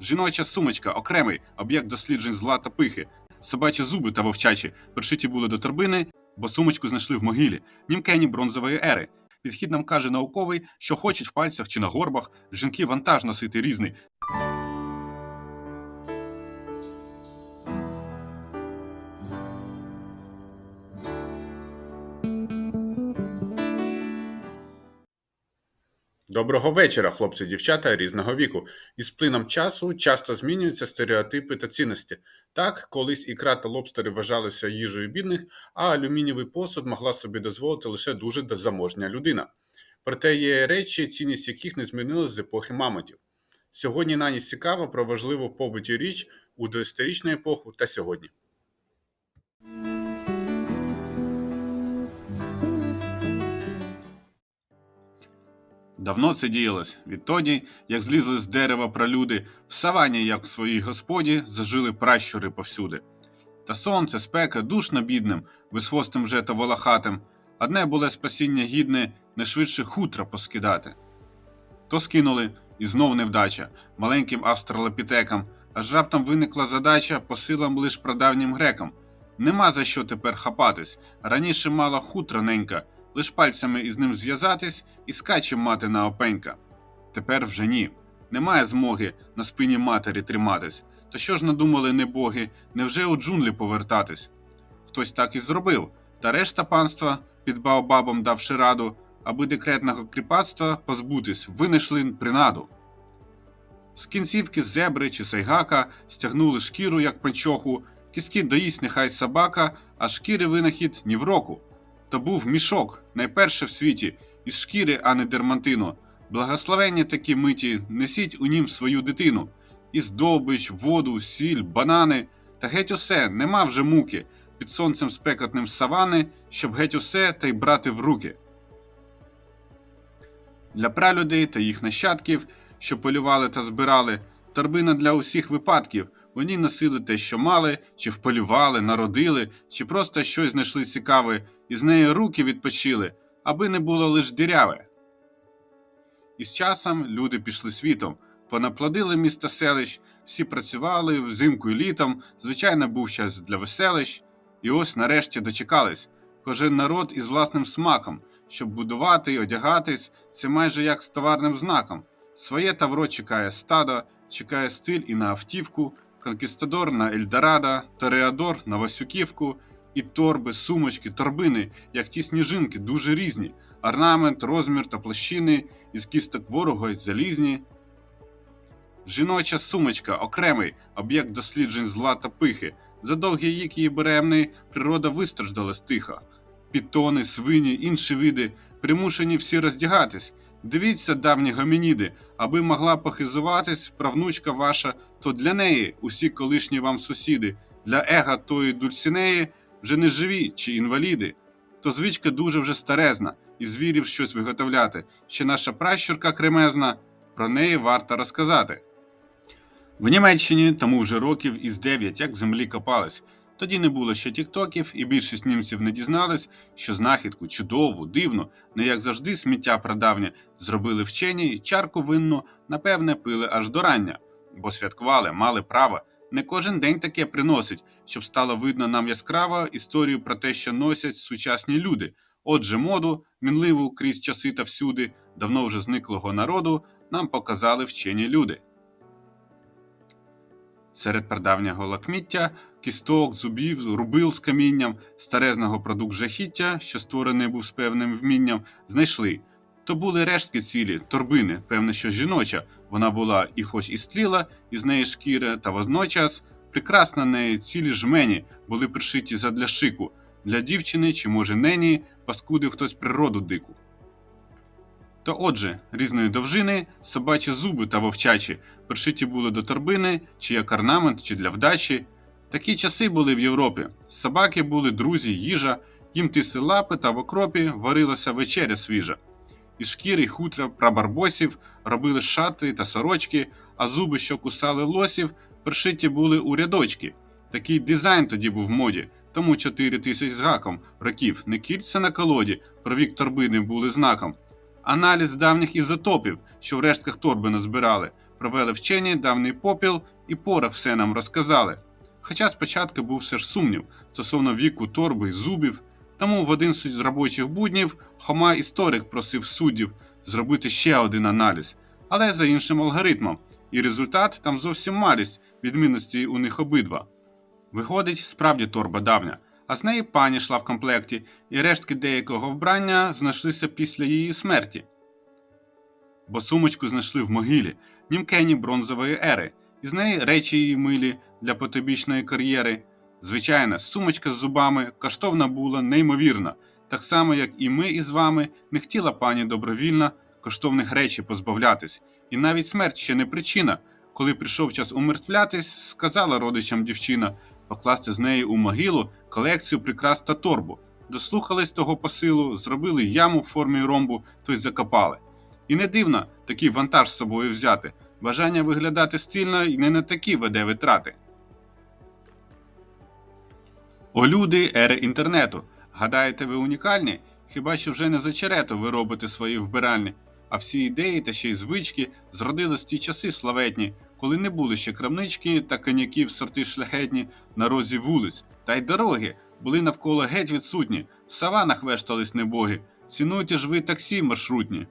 Жіноча сумочка окремий об'єкт досліджень зла та пихи. Собачі зуби та вовчачі пришиті були до торбини, бо сумочку знайшли в могилі, німкені бронзової ери. Підхід нам каже науковий, що хочуть в пальцях чи на горбах, жінки вантаж носити різний. Доброго вечора, хлопці, дівчата різного віку. Із плином часу часто змінюються стереотипи та цінності. Так, колись ікра та лобстери вважалися їжею бідних, а алюмінієвий посуд могла собі дозволити лише дуже заможня людина. Проте є речі, цінність яких не змінилась з епохи мамонтів. Сьогодні наніс цікаво про важливу побуті річ у доісторичну епоху та сьогодні. Давно це діялось, відтоді, як злізли з дерева пролюди, в савані, як в своїй господі, зажили пращури повсюди. Та сонце, спека, душно бідним, висхвостим вже та волохатим, одне було спасіння гідне, не швидше хутра поскидати. То скинули, і знов невдача, маленьким австралопітекам, аж раптом виникла задача по силам лиш прадавнім грекам. Нема за що тепер хапатись. Раніше мала хутра ненька, лиш пальцями із ним зв'язатись і скачем мати на опенька. Тепер вже ні. Немає змоги на спині матері триматись. То що ж надумали небоги, невже у джунглі повертатись? Хтось так і зробив, та решта панства, під Баобабом давши раду, аби декретного кріпацтва позбутись, винайшли принаду. З кінцівки зебри чи сайгака стягнули шкіру, як панчоху, кіски доїсть нехай собака, а шкіри винахід ні в року. То був мішок, найперше в світі, із шкіри, а не дермантину. Благословення такі миті, несіть у нім свою дитину. І здобич, воду, сіль, банани, та геть усе, нема вже муки, під сонцем спекотним савани, щоб геть усе та й брати в руки. Для пралюдей та їх нащадків, що полювали та збирали, торбина для усіх випадків. Ній носили те, що мали, чи вполювали, народили, чи просто щось знайшли цікаве, і з неї руки відпочили, аби не було лиш діряве. І з часом люди пішли світом, понаплодили міста селищ, всі працювали взимку і літом, звичайно, був час для веселищ, і ось нарешті дочекались. Кожен народ із власним смаком, щоб будувати й одягатись, це майже як з товарним знаком. Своє тавро чекає стадо, чекає стиль і на автівку, конкістадор на Ельдорадо, Тореадор на Васюківку, і торби, сумочки, торбини, як ті сніжинки, дуже різні. Орнамент, розмір та площини, із кісток ворога й залізні. Жіноча сумочка окремий об'єкт досліджень зла та пихи. За довгий вік її беремний природа вистраждала стиха. Пітони, свині, інші види примушені всі роздягатись. Дивіться, давні гомініди, аби могла похизуватись правнучка ваша, то для неї усі колишні вам сусіди, для ега тої дульсінеї вже не живі чи інваліди. То звичка дуже вже старезна, і звірів щось виготовляти. Ще наша пращурка кремезна, про неї варто розказати. В Німеччині тому вже років із 9, як в землі копались. Тоді не було ще тіктоків, і більшість німців не дізнались, що знахідку чудову, дивну, не як завжди сміття прадавнє, зробили вчені і чарку винну, напевне, пили аж до рання, бо святкували, мали право. Не кожен день таке приносить, щоб стало видно нам яскраво історію про те, що носять сучасні люди. Отже, моду, мінливу крізь часи та всюди, давно вже зниклого народу, нам показали вчені люди. Серед прадавнього лакміття, кісток, зубів, рубил з камінням, старезного продукт жахіття, що створений був з певним вмінням, знайшли. То були рештки цілі, торбини, певне, що жіноча. Вона була і хоч і стріла, із неї шкіра, та водночас прикрасна неї цілі жмені були пришиті задля шику, для дівчини чи, може, нені, паскудив хтось природу дику. То отже, різної довжини, собачі зуби та вовчачі пришиті були до торбини, чи як орнамент, чи для вдачі. Такі часи були в Європі. Собаки були друзі, їжа, їм тисли лапи та в окропі варилася вечеря свіжа. Із шкіри хутра прабарбосів робили шати та сорочки, а зуби, що кусали лосів, пришиті були у рядочки. Такий дизайн тоді був в моді, тому 4 тисяч з гаком років не кільця на колоді, про вік торбини були знаком. Аналіз давніх ізотопів, що в рештках торби назбирали, провели вчені давній попіл і порох все нам розказали. Хоча спочатку був все ж сумнів стосовно віку торби й зубів, тому в один з робочих буднів Хома історик просив суддів зробити ще один аналіз, але за іншим алгоритмом, і результат там зовсім малість, відмінності у них обидва. Виходить, справді торба давня, а з неї пані йшла в комплекті, і рештки деякого вбрання знайшлися після її смерті. Бо сумочку знайшли в могилі, німкені бронзової ери, і з неї речі її милі для потобічної кар'єри. Звичайно, сумочка з зубами коштовна була неймовірна, так само, як і ми із вами не хотіла пані добровільно коштовних речей позбавлятись, і навіть смерть ще не причина. Коли прийшов час умертвлятись, сказала родичам дівчина покласти з неї у могилу колекцію прикрас та торбу. Дослухались того посилу, зробили яму в формі ромбу, то й закопали. І не дивно такий вантаж з собою взяти. Бажання виглядати стильно і не на такі веде витрати. О люди ери інтернету. Гадаєте, ви унікальні? Хіба що вже не за черету ви робите свої вбиральні, а всі ідеї та ще й звички зродились в ті часи славетні, коли не були ще крамнички та коньяків сорти шляхетні на розі вулиць, та й дороги були навколо геть відсутні, в саванах вештались небоги. Цінуйте ж ви таксі маршрутні.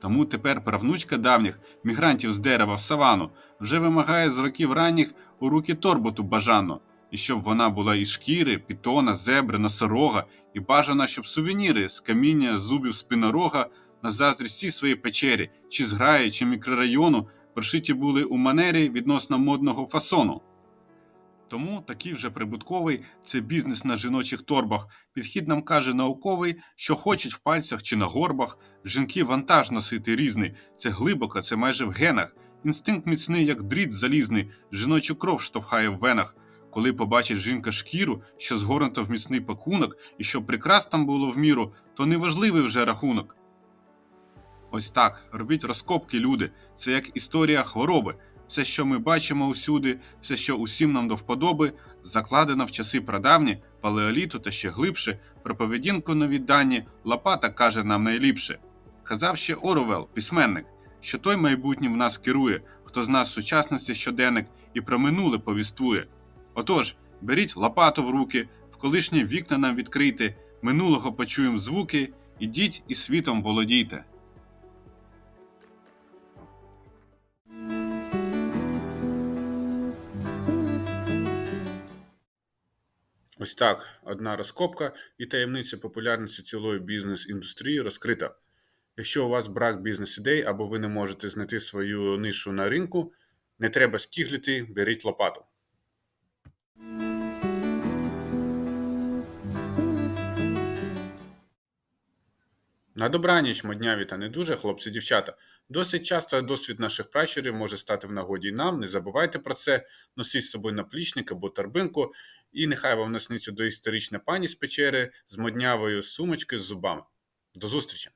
Тому тепер правнучка давніх мігрантів з дерева в савану вже вимагає з років ранніх у руки торботу бажано, і щоб вона була із шкіри, пітона, зебри, носорога, і бажана, щоб сувеніри з каміння, зубів спинорога на заздрість всій своїй печері, чи зграї, чи мікрорайону, пришиті були у манері відносно модного фасону. Тому такий вже прибутковий це бізнес на жіночих торбах. Підхід нам каже науковий, що хочуть в пальцях чи на горбах. Жінки вантаж носити різний. Це глибоко, це майже в генах. Інстинкт міцний, як дріт залізний, жіночу кров штовхає в венах. Коли побачить жінка шкіру, що згорнуто в міцний пакунок, і щоб прикрас там було в міру, то неважливий вже рахунок. Ось так, робіть розкопки, люди. Це як історія хвороби. Все, що ми бачимо усюди, все, що усім нам до вподоби, закладено в часи прадавні, палеоліту та ще глибше, про поведінку нові дані Лопата каже нам найліпше. Казав ще Оруел, письменник, що той майбутнє в нас керує, хто з нас сучасності щоденник і про минуле повіствує. Отож, беріть лопату в руки, в колишні вікна нам відкрийте, минулого почуємо звуки, ідіть і світом володійте. Ось так, одна розкопка і таємниця популярності цілої бізнес-індустрії розкрита. Якщо у вас брак бізнес-ідей або ви не можете знайти свою нишу на ринку, не треба скігліти, беріть лопату. На добраніч, модняві та не дуже, хлопці дівчата. Досить часто досвід наших пращурів може стати в нагоді і нам. Не забувайте про це, носіть з собою наплічник або торбинку, і нехай вам насниться доісторична пані з печери з моднявою сумочкою з зубами. До зустрічі!